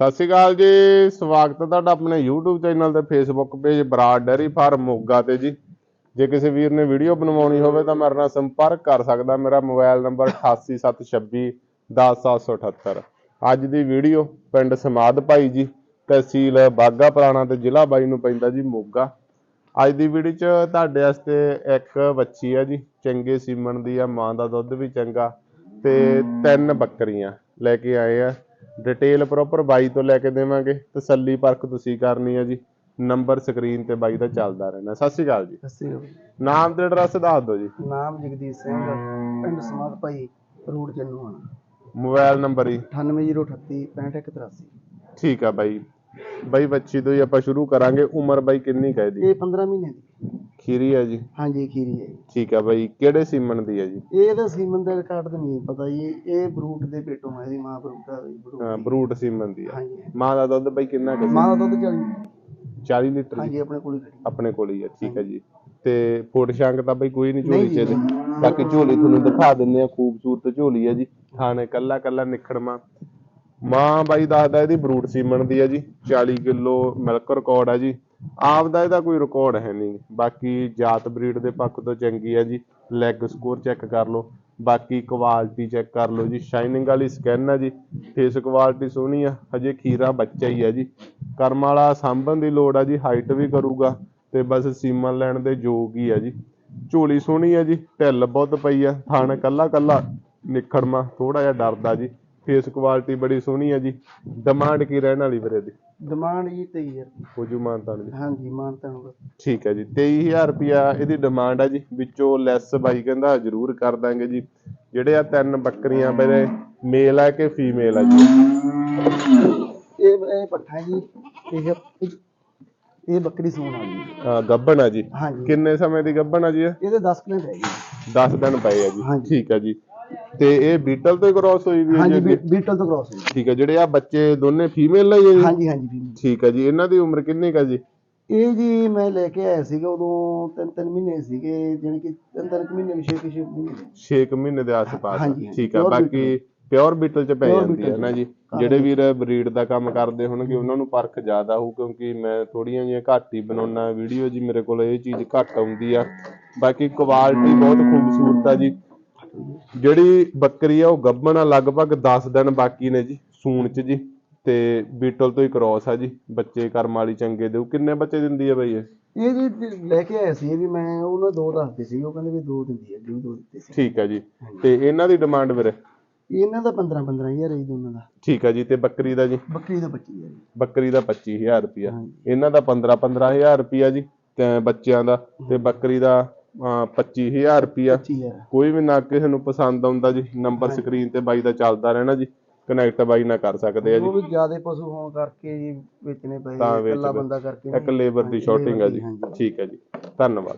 ਸਤਿ ਸ਼੍ਰੀ ਅਕਾਲ ਜੀ, ਸਵਾਗਤ ਹੈ ਤੁਹਾਡਾ ਆਪਣੇ YouTube ਚੈਨਲ ਤੇ Facebook page Brar dairy farm Moga ਤੇ ਜੀ। ਜੇ ਕਿਸੇ ਵੀਰ ਨੇ ਵੀਡੀਓ ਬਣਵਾਉਣੀ ਹੋਵੇ ਤਾਂ ਮੇਰੇ ਨਾਲ ਸੰਪਰਕ ਕਰ ਸਕਦਾ, ਮੇਰਾ ਮੋਬਾਈਲ ਨੰਬਰ 8876 10778 ਅੱਜ ਦੀ ਵੀਡੀਓ ਪਿੰਡ ਸਮਾਦ ਭਾਈ ਜੀ, ਤਹਿਸੀਲ ਬਾਗਾ ਪੁਰਾਣਾ ਤੇ ਜ਼ਿਲ੍ਹਾ ਬਾਈ ਨੂੰ ਪੈਂਦਾ ਜੀ ਮੋਗਾ। ਅੱਜ ਦੀ ਵੀਡੀਓ 'ਚ ਤੁਹਾਡੇ ਵਾਸਤੇ ਇੱਕ ਵੱਛੀ ਆ ਜੀ, ਚੰਗੇ ਸੀਮਣ ਦੀ ਆ, ਮਾਂ ਦਾ ਦੁੱਧ ਵੀ ਚੰਗਾ ਤੇ ਤਿੰਨ ਬੱਕਰੀਆਂ ਲੈ ਕੇ ਆਏ ਆ। ਡਿਟੇਲ ਪ੍ਰੋਪਰ ਬਾਈ ਤੋਂ ਲੈ ਕੇ ਦੇਵਾਂਗੇ। ਤਸੱਲੀ ਪਰਖ ਤੁਸੀਂ ਕਰਨੀ ਆ ਜੀ। ਨੰਬਰ ਸਕਰੀਨ ਤੇ ਬਾਈ ਦਾ ਚੱਲਦਾ ਰਹਿਣਾ। ਸਤਿ ਸ਼੍ਰੀ ਅਕਾਲ ਜੀ। ਸਸੀ ਨਾਮ ਤੇ ਐਡਰੈਸ ਦੱਸ ਦਿਓ ਜੀ। ਨਾਮ ਜਗਦੀਸ਼ ਸਿੰਘ ਪਿੰਡ Samadh Bhai road Channuana mobile number ਹੀ 98038 6583 ਠੀਕ ਆ ਬਾਈ। ਬਾਈ ਬੱਚੀ ਤੋਂ ਹੀ ਆਪਾਂ ਸ਼ੁਰੂ ਕਰਾਂਗੇ। ਉਮਰ ਬਾਈ ਕਿੰਨੀ ਕਹਿ ਦੀ ਇਹ 15 ਮਹੀਨੇ ਦੀ। ਖੀਰੀ ਹੈ ਜੀ? ਹਾਂਜੀ ਖੀਰੀ ਹੈ ਜੀ। ਠੀਕ ਆ ਬਾਈ ਕਿਹੜੇ ਸੀਮਨ ਦੀ ਹੈ ਜੀ? ਇਹ ਤਾਂ ਸੀਮਨ ਦਾ ਰਿਕਾਰਡ ਤਾਂ ਨਹੀਂ ਪਤਾ ਜੀ। ਇਹ ਬਰੂਟ ਦੇ ਪੇਟੋਂ ਹੈ ਇਹਦੀ ਮਾਂ ਬਰੂਟ ਦਾ ਜੀ ਬਰੂਟ ਹਾਂ। ਬਰੂਟ ਸੀਮਨ ਦੀ ਆ। ਹਾਂਜੀ। ਮਾਂ ਦਾ ਦੁੱਧ ਬਾਈ ਕਿੰਨਾ ਕੁ ਮਾਂ ਦਾ ਦੁੱਧ ਚੱਲ। 40 ਲੀਟਰ ਜੀ? ਹਾਂਜੀ ਆਪਣੇ ਕੋਲ ਹੀ ਖੜੀ। ਆਪਣੇ ਕੋਲ ਹੀ ਆ ਠੀਕ ਹੈ ਜੀ। ਤੇ ਫੋਟ ਸ਼ੰਕ ਤਾਂ ਬਈ ਕੋਈ ਨਹੀਂ ਝੋਲੀ ਚ ਜੀ, ਇਹਦੇ ਬਾਕੀ ਝੋਲੀ ਤੁਹਾਨੂੰ ਦਿਖਾ ਦਿੰਨੇ ਆ ਖੂਬਸੂਰਤ ਝੋਲੀ ਹੈ ਜੀ। ਥਾਣੇ ਕੱਲਾ ਕੱਲਾ ਨਿਖੜਮਾ ਮਾਂ। ਬਾਈ ਦੱਸਦਾ ਇਹਦੀ ਬਰੂਟ ਸੀਮਨ ਦੀ ਹੈ ਜੀ। 40 ਕਿਲੋ ਮਿਲਕ ਰਿਕਾਰਡ ਹੈ ਜੀ। ਆਪ ਦਾ ਇਹਦਾ ਕੋਈ ਰਿਕਾਰਡ ਹੈ ਨਹੀਂ। ਬਾਕੀ ਜਾਤ ਬਰੀਡ ਦੇ ਪੱਖ ਤੋਂ ਚੰਗੀ ਹੈ ਜੀ। ਲੈਗ ਸਕੋਰ ਚੈੱਕ ਕਰ ਲਓ। ਬਾਕੀ ਕੁਆਲਿਟੀ ਚੈੱਕ ਕਰ ਲਓ ਜੀ। ਸ਼ਾਈਨਿੰਗ ਵਾਲੀ ਸਕਿਨ ਹੈ ਜੀ। ਫੇਸ ਕੁਆਲਿਟੀ ਸੋਹਣੀ ਆ। ਹਜੇ ਖੀਰਾ ਬੱਚਾ ਹੀ ਹੈ ਜੀ। ਕਰਮ ਵਾਲਾ ਸਾਂਭਣ ਦੀ ਲੋੜ ਆ ਜੀ। ਹਾਈਟ ਵੀ ਕਰੂਗਾ ਤੇ ਬਸ ਸੀਮਨ ਲੈਣ ਦੇ ਯੋਗ ਹੀ ਆ ਜੀ। ਝੋਲੀ ਸੋਹਣੀ ਆ ਜੀ। ਢਿੱਲ ਬਹੁਤ ਪਈ ਆ। ਥਣ ਕੱਲਾ ਕੱਲਾ ਨਿਖੜਮਾ। ਥੋੜਾ ਜਿਹਾ ਡਰਦਾ ਜੀ। ਫੇਸ ਕੁਆਲਿਟੀ ਬੜੀ ਸੋਹਣੀ ਆ ਜੀ। ਡਿਮਾਂਡ ਕੀ ਰਹਿਣ ਵਾਲੀ ਵੀਰੇ ਦੀ ਡਿਮਾਂਡ ਜੀ 23000 ਹੋ ਜੂ ਮਾਨਤਾਨ ਜੀ ਹਾਂਜੀ ਮਾਨਤਾ ਨੂੰ ਠੀਕ ਹੈ ਜੀ 23000 ਰੁਪਿਆ ਇਹਦੀ ਡਿਮਾਂਡ ਆ ਜੀ। ਵਿੱਚੋਂ ਲੈਸ ਬਾਈ ਕਹਿੰਦਾ ਜ਼ਰੂਰ ਕਰ ਦਾਂਗੇ ਜੀ। ਜਿਹੜੇ ਆ ਤਿੰਨ ਬੱਕਰੀਆਂ ਵੀਰੇ ਮੇਲ ਆ ਕਿ ਫੀਮੇਲ ਆ ਜੀ? ਇਹ ਇਹ ਪੱਠਾ ਜੀ ਇਹ ਇਹ- ਬੱਕਰੀ ਸੂਣ ਹੈ। ਅਹ ਗੱਭਣ ਆ ਜੀ। ਕਿੰਨੇ ਸਮੇਂ ਦੀ ਗੱਭਣ ਆ ਜੀ ਇਹ? ਇਹਦੇ 10 ਕਿਲੋ ਰਹਿ ਗਏ। 10 ਦਿਨ ਪਏ ਆ ਜੀ। ਠੀਕ ਹੈ ਜੀ। ਤੇ ਇਹ ਬੀਟਲ ਤੋਂ ਹੀ ਕ੍ਰਾਸ ਹੋਈ ਵੀ ਹੈ ਜੀ ਹਾਂਜੀ? ਬੀ- ਬੀਟਲ ਤੋਂ ਕ੍ਰਾਸ ਹੋਈ ਠੀਕ ਹੈ ਜਿਹੜੇ ਆ ਬੱਚੇ ਦੋਨੇ ਫੀਮੇਲ ਹੈ ਜੀ ਹਾਂਜੀ ਹਾਂਜੀ। ਠੀਕ ਹੈ ਜੀ ਇਹਨਾਂ ਦੀ ਉਮਰ ਕਿੰਨੀ ਕਾ ਜੀ? ਇਹ ਜੀ ਮੈਂ ਲੈ ਕੇ ਆਇਆ ਸੀਗਾ ਉਦੋਂ ਤਿੰਨ ਤਿੰਨ ਮਹੀਨੇ ਸੀਗੇ ਜਾਣੀ ਕਿ ਤਿੰਨ ਤਿੰਨ ਕੁ ਮਹੀਨੇ ਛੇ ਕੁ ਛੇ ਮਹੀਨੇ 6 ਮਹੀਨੇ ਦੇ ਆਸ-ਪਾਸ। ਹਾਂਜੀ, ਠੀਕ ਹੈ pure ਬਾਕੀ ਪਿਓਰ ਬੀਟਲ ਚ ਪੈ Pure ਜਾਂਦੀ ਹੈ ਨਾ ਜੀ। ਜਿਹੜੇ ਵੀਰ ਬਰੀਡ ਦਾ ਕੰਮ ਕਰਦੇ ਹੋਣਗੇ ਉਹਨਾਂ ਨੂੰ ਪਰਖ ਜ਼ਿਆਦਾ ਹੋਊ ਕਿਉਂਕਿ ਮੈਂ ਥੋੜੀਆਂ ਜਿਹੀਆਂ ਘੱਟ ਹੀ ਬਣਾਉਣਾ ਵੀਡੀਓ ਜੀ ਮੇਰੇ ਕੋਲ ਇਹ ਚੀਜ਼ ਘੱਟ ਆਉਂਦੀ ਆ। ਬਾਕੀ ਕੁਆਲਿਟੀ ਬਹੁਤ ਖੂਬਸੂਰਤ ਆ ਜੀ। ਜਿਹੜੀ ਬੱਕਰੀ ਆ ਉਹ ਗੱਭਣ ਆ ਲਗਭਗ 10 ਦਿਨ ਬਾਕੀ ਨੇ ਜੀ ਸੂਣ ਚ ਜੀ ਤੇ ਬੀਟਲ ਤੋਂ ਹੀ ਕ੍ਰਾਸ ਆ ਜੀ ਬੱਚੇ ਕਰਮ ਵਾਲੀ ਚੰਗੇ ਦੇਊ। ਕਿੰਨੇ ਬੱਚੇ ਦਿੰਦੀ ਆ ਬਈ ਇਹ? ਇਹ ਜੀ ਲੈ ਕੇ ਆਇਆ ਸੀ ਇਹ ਵੀ ਮੈਂ ਉਹਨਾਂ ਦੋ ਦੱਸਦੇ ਸੀ ਉਹ ਕਹਿੰਦੇ ਵੀ ਦੋ ਦਿੰਦੀ ਹੈ ਜੀ ਦੋ ਦਿੱਤੇ ਸੀ। ਠੀਕ ਹੈ ਜੀ ਤੇ ਇਹਨਾਂ ਦੀ ਡਿਮਾਂਡ ਵੀਰੇ? ਇਹਨਾਂ ਦਾ 15 15 ਹਜ਼ਾਰ ਹੈ ਜੀ ਦੋਨਾਂ ਦਾ। ਠੀਕ ਹੈ ਜੀ ਤੇ ਬੱਕਰੀ ਦਾ ਜੀ? ਬੱਕਰੀ ਦਾ 25 ਹੈ ਜੀ। ਬੱਕਰੀ ਦਾ 25000 ਰੁਪਿਆ। ਇਹਨਾਂ ਦਾ 15 15000 ਰੁਪਿਆ ਜੀ ਤੇ ਬੱਚਿਆਂ ਦਾ ਤੇ ਬੱਕਰੀ ਦਾ 25000 ਰੁਪਿਆ 25000 ਕੋਈ ਵੀ ਨਾ ਕਿਸੇ ਨੂੰ ਪਸੰਦ ਆਉਂਦਾ ਜੀ ਨੰਬਰ ਸਕਰੀਨ ਤੇ ਬਾਈ ਦਾ ਚੱਲਦਾ ਰਹਿਣਾ ਜੀ ਕਨੈਕਟ ਬਾਈ ਨਾਲ ਕਰ ਸਕਦੇ ਆ ਜੀ। ਉਹ ਵੀ ਜ਼ਿਆਦੇ ਪਸ਼ੂ ਹੋਣ ਕਰਕੇ ਜੀ ਵੇਚਣੇ ਪਏ ਇਕੱਲਾ। ਬੰਦਾ ਕਰਕੇ ਇੱਕ ਲੇਬਰ ਦੀ ਸ਼ਾਰਟਿੰਗ ਆ ਜੀ। ਠੀਕ ਹੈ ਜੀ। ਧੰਨਵਾਦ।